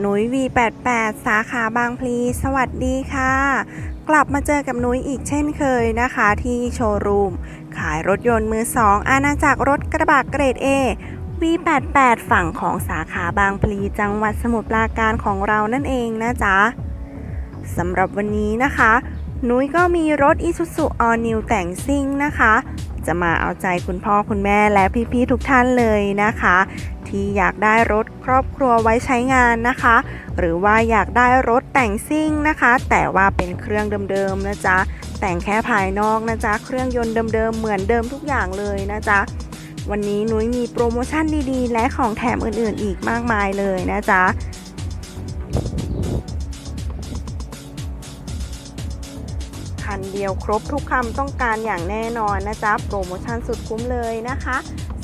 หนุย V88 สาขาบางพลี สวัสดีค่ะ กลับมาเจอกับหนุยอีกเช่นเคยนะคะ ที่โชว์รูม ขายรถยนต์มือสองอาณาจักรรถกระบะเกรด A V88 ฝั่งของสาขาบางพลีจังหวัดสมุทรปราการของเรานั่นเองนะจ๊ะสำหรับวันนี้นะคะ นุ้ยก็มีรถ Isuzu All New แต่งซิ่งนะคะ จะมาเอาใจคุณพ่อคุณแม่และพี่ๆทุกท่านเลยนะคะ ที่อยากได้รถครอบครัวไว้ใช้งานนะคะ หรือว่าอยากได้รถแต่งซิ่งนะคะ แต่ว่าเป็นเครื่องเดิมๆนะจ๊ะแต่งแค่ภายนอกนะจ๊ะเครื่องยนต์เดิมๆเหมือนเดิมทุกอย่างเลยนะจ๊ะวันนี้นุ้ยมีโปรโมชั่นดีๆ และของแถมอื่นๆ อีกมากมายเลยนะจ๊ะ ดียวครบทุกคำต้องการอย่างแน่นอนนะจ๊ะ โปรโมชั่นสุดคุ้มเลยนะคะ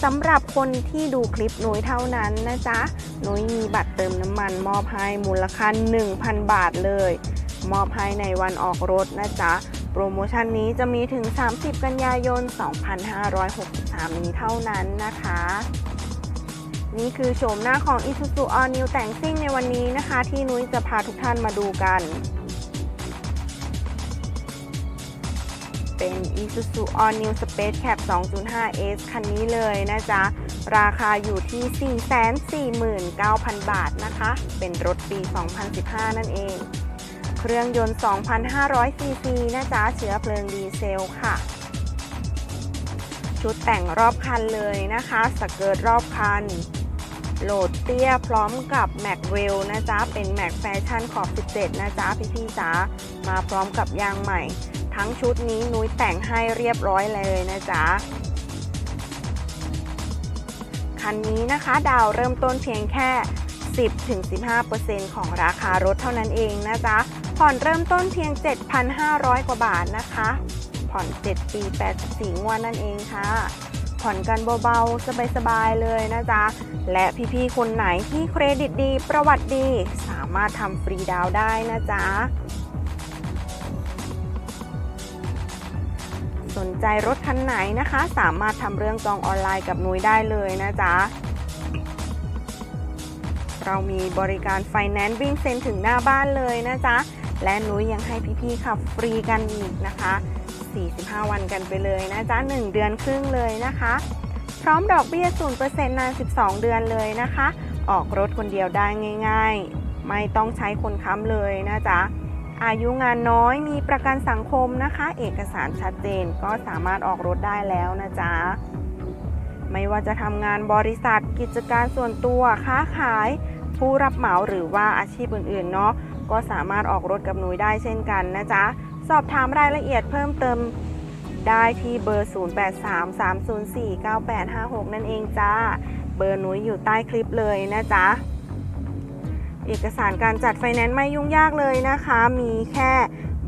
สำหรับคนที่ดูคลิปนุ้ยเท่านั้นนะจ๊ะ นุ้ยมีบัตรเติมน้ำมัน มอบให้มูลค่า1,000 บาทเลย มอบให้ในวันออกรถนะจ๊ะ โปรโมชั่นนี้จะมีถึง 30 กันยายน 2563 นี้เท่านั้นนะคะนี่คือโฉมหน้าของ Isuzu All New แต่งซิ่งในวันนี้นะคะ ที่นุ้ยจะพาทุกท่านมาดูกัน เป็น Isuzu All New Space Cab 2.5S คันนี้เลยนะจ๊ะ ราคาอยู่ที่ 449,000 บาทนะคะ เป็นรถปี 2015 นั่นเอง เครื่องยนต์ 2,500 ซีซีนะจ๊ะ เชื้อเพลิงดีเซลค่ะ ชุดแต่งรอบคันเลยนะคะ สเกิร์ตรอบคัน โหลดเตี้ยพร้อมกับแม็กเวลนะจ๊ะ เป็นแม็กแฟชั่นขอบ 17 นะจ๊ะ พี่ๆจ๊ะมาพร้อมกับยางใหม่ ทั้งชุดนี้นุ้ยแต่งให้เรียบร้อยเลยนะจ๊ะคันนี้นะคะดาวเริ่มต้นเพียงแค่ 10-15%ของราคารถเท่านั้นเองนะจ๊ะ ผ่อนเริ่มต้นเพียง 7,500 กว่าบาทนะคะ ผ่อน 7 ปี 84 งวดนั่นเองค่ะ ผ่อนกันเบาๆ สบายๆ เลยนะจ๊ะ และพี่ๆ คนไหนที่เครดิตดีประวัติดี สามารถทำฟรีดาวได้นะจ๊ะ สนใจรถคันไหนนะคะ สามารถทำเรื่องจองออนไลน์กับนุ้ยได้เลยนะจ๊ะเรามีบริการไฟแนนซ์วิ่งเซ็นถึงหน้าบ้านเลยนะจ๊ะ และนุ้ยยังให้พี่ๆขับฟรีกันอีกนะคะ 45 วันกันไปเลยนะจ๊ะ 1 เดือนครึ่งเลยนะคะ พร้อมดอกเบี้ย 0%นาน 12 เดือนเลยนะคะ ออกรถคนเดียวได้ง่าย ๆ ไม่ต้องใช้คนค้ำเลยนะจ๊ะ อายุงานน้อยมีประกันสังคมนะคะ เอกสารชัดเจนก็สามารถออกรถได้แล้วนะจ๊ะ ไม่ว่าจะทำงานบริษัทกิจการส่วนตัวค้าขาย ผู้รับเหมาหรือว่าอาชีพอื่นๆเนาะก็สามารถออกรถกับหนุยได้เช่นกันนะจ๊ะ สอบถามรายละเอียดเพิ่มเติมได้ที่เบอร์ 0833049856 นั่นเองจ้า เบอร์หนุยอยู่ใต้คลิปเลยนะจ๊ะ เอกสารการจัดไฟแนนซ์ไม่ยุ่งยากเลยนะคะ มีแค่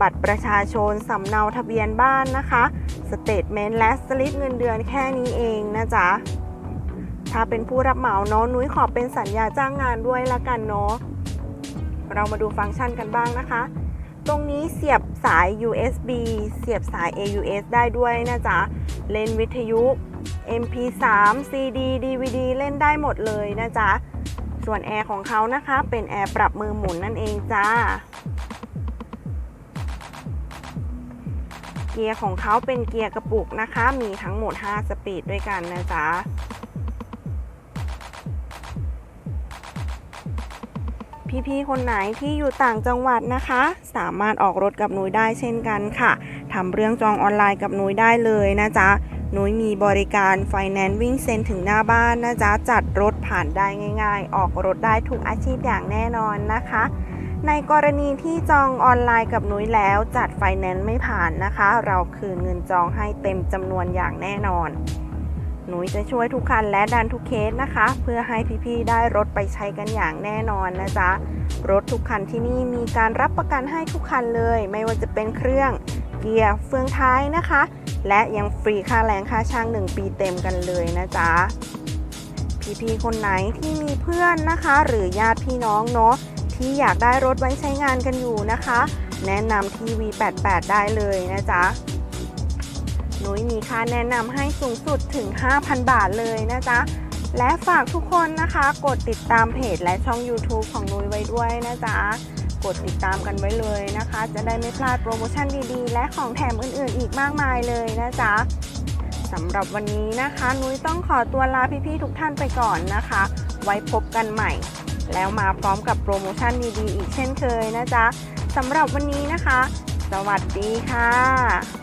บัตรประชาชน สำเนาทะเบียนบ้านนะคะ สเตทเมนต์และสลิปเงินเดือนแค่นี้เองนะจ๊ะ ถ้าเป็นผู้รับเหมาเนาะนุ้ยขอเป็นสัญญาจ้างงานด้วยละกันเนาะ เรามาดูฟังก์ชันกันบ้างนะคะ ตรงนี้เสียบสาย USB เสียบสาย AUX ได้ด้วยนะจ๊ะ เล่นวิทยุ MP3 CD DVD เล่นได้หมดเลยนะจ๊ะ ส่วนแอร์ของเขานะคะ เป็นแอร์ปรับมือหมุนนั่นเองจ้า เกียร์ของเขาเป็นเกียร์กระปุกนะคะ มีทั้งหมด 5 สปีดด้วยกันนะจ๊ะ พี่ๆ คนไหนที่อยู่ต่างจังหวัดนะคะ สามารถออกรถกับนุ้ยได้เช่นกันค่ะทำเรื่องจองออนไลน์กับนุ้ยได้เลยนะจ๊ะนุ้ยมีบริการไฟแนนซ์วิ่งเซ็นถึงหน้าบ้านนะจ๊ะจัดรถผ่านได้ง่าย ๆ ออกรถได้ทุกอาชีพอย่างแน่นอนนะคะ ในกรณีที่จองออนไลน์กับนุ้ยแล้วจัดไฟแนนซ์ไม่ผ่านนะคะ เราคืนเงินจองให้เต็มจำนวนอย่างแน่นอน หนุยจะช่วยทุกคันและดันทุกเคสนะคะ เพื่อให้พี่ๆได้รถไปใช้กันอย่างแน่นอนนะจ๊ะ รถทุกคันที่นี่มีการรับประกันให้ทุกคันเลย ไม่ว่าจะเป็นเครื่องเกียร์เฟืองท้ายนะคะ และยังฟรีค่าแรงค่าช่าง 1 ปีเต็มกันเลยนะจ๊ะ พี่ๆคนไหนที่มีเพื่อนนะคะ หรือญาติพี่น้องเนาะที่อยากได้รถไว้ใช้งานกันอยู่นะคะ แนะนำที่ V88 ได้เลยนะจ๊ะ นุ้ยมีค่าแนะนำให้สูงสุดถึง 5,000 บาทเลยนะจ๊ะ และฝากทุกคนนะคะ กดติดตามเพจและช่อง YouTube ของนุ้ยไว้ด้วยนะจ๊ะ กดติดตามกันไว้เลยนะคะ จะได้ไม่พลาดโปรโมชั่นดีๆ และของแถมอื่นๆ อีกมากมายเลยนะจ๊ะสำหรับวันนี้นะคะ นุ้ยต้องขอตัวลาพี่ๆทุกท่านไปก่อนนะคะ ไว้พบกันใหม่ แล้วมาพร้อมกับโปรโมชั่นดีๆ อีกเช่นเคยนะจ๊ะสำหรับวันนี้นะคะ สวัสดีค่ะ